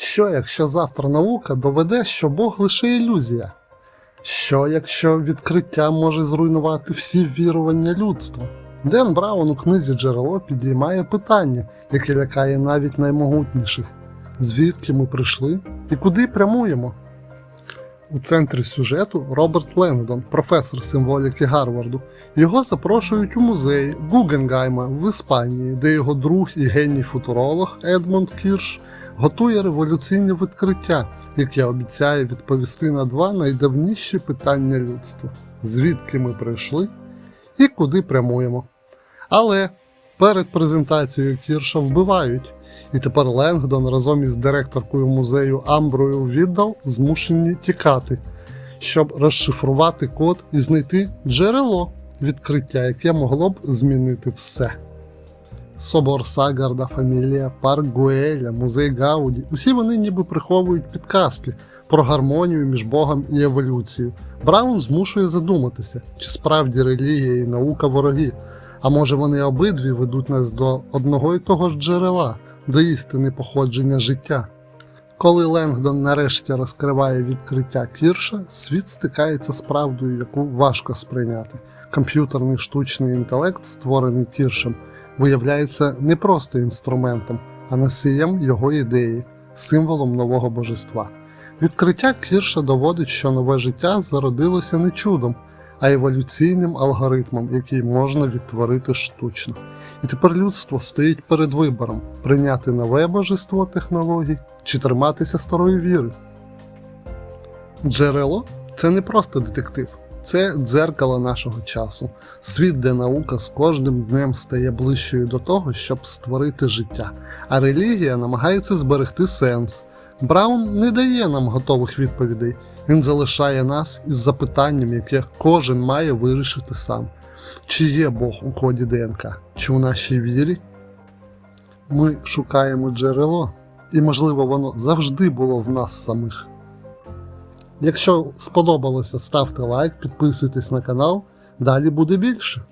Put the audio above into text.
Що якщо завтра наука доведе, що Бог лише ілюзія? Що якщо відкриття може зруйнувати всі вірування людства? Ден Браун у книзі Джерело підіймає питання, яке лякає навіть наймогутніших: звідки ми прийшли і куди прямуємо? У центрі сюжету Роберт Лендон, професор символіки Гарварду. Його запрошують у музей Гугенгайма в Іспанії, де його друг і геній футуролог Едмунд Кірш готує революційне відкриття, яке обіцяє відповісти на два найдавніші питання людства: звідки ми прийшли і куди прямуємо. Але перед презентацією Кірша вбивають, і тепер Ленгдон разом із директоркою музею Амброю Віддал змушені тікати, щоб розшифрувати код і знайти джерело відкриття, яке могло б змінити все. Собор Сагарда, фамілія, парк Гуеля, музей Гауді усі вони ніби приховують підказки про гармонію між Богом і еволюцією. Браун змушує задуматися, чи справді релігія і наука вороги, а може вони обидві ведуть нас до одного і того ж джерела, до істини походження життя. Коли Ленгдон нарешті розкриває відкриття Кірша, світ стикається з правдою, яку важко сприйняти. Комп'ютерний штучний інтелект, створений Кіршем, виявляється не просто інструментом, а носієм його ідеї, символом нового божества. Відкриття Кірша доводить, що нове життя зародилося не чудом, а еволюційним алгоритмом, який можна відтворити штучно. І тепер людство стоїть перед вибором прийняти нове божество технологій чи триматися старої віри. Джерело це не просто детектив, це дзеркало нашого часу, світ, де наука з кожним днем стає ближчою до того, щоб створити життя, а релігія намагається зберегти сенс. Браун не дає нам готових відповідей, він залишає нас із запитанням, яке кожен має вирішити сам. Чи є Бог у коді ДНК, чи у нашій вірі? Ми шукаємо джерело, і, можливо, воно завжди було в нас самих. Якщо сподобалося, ставте лайк, підписуйтесь на канал, далі буде більше.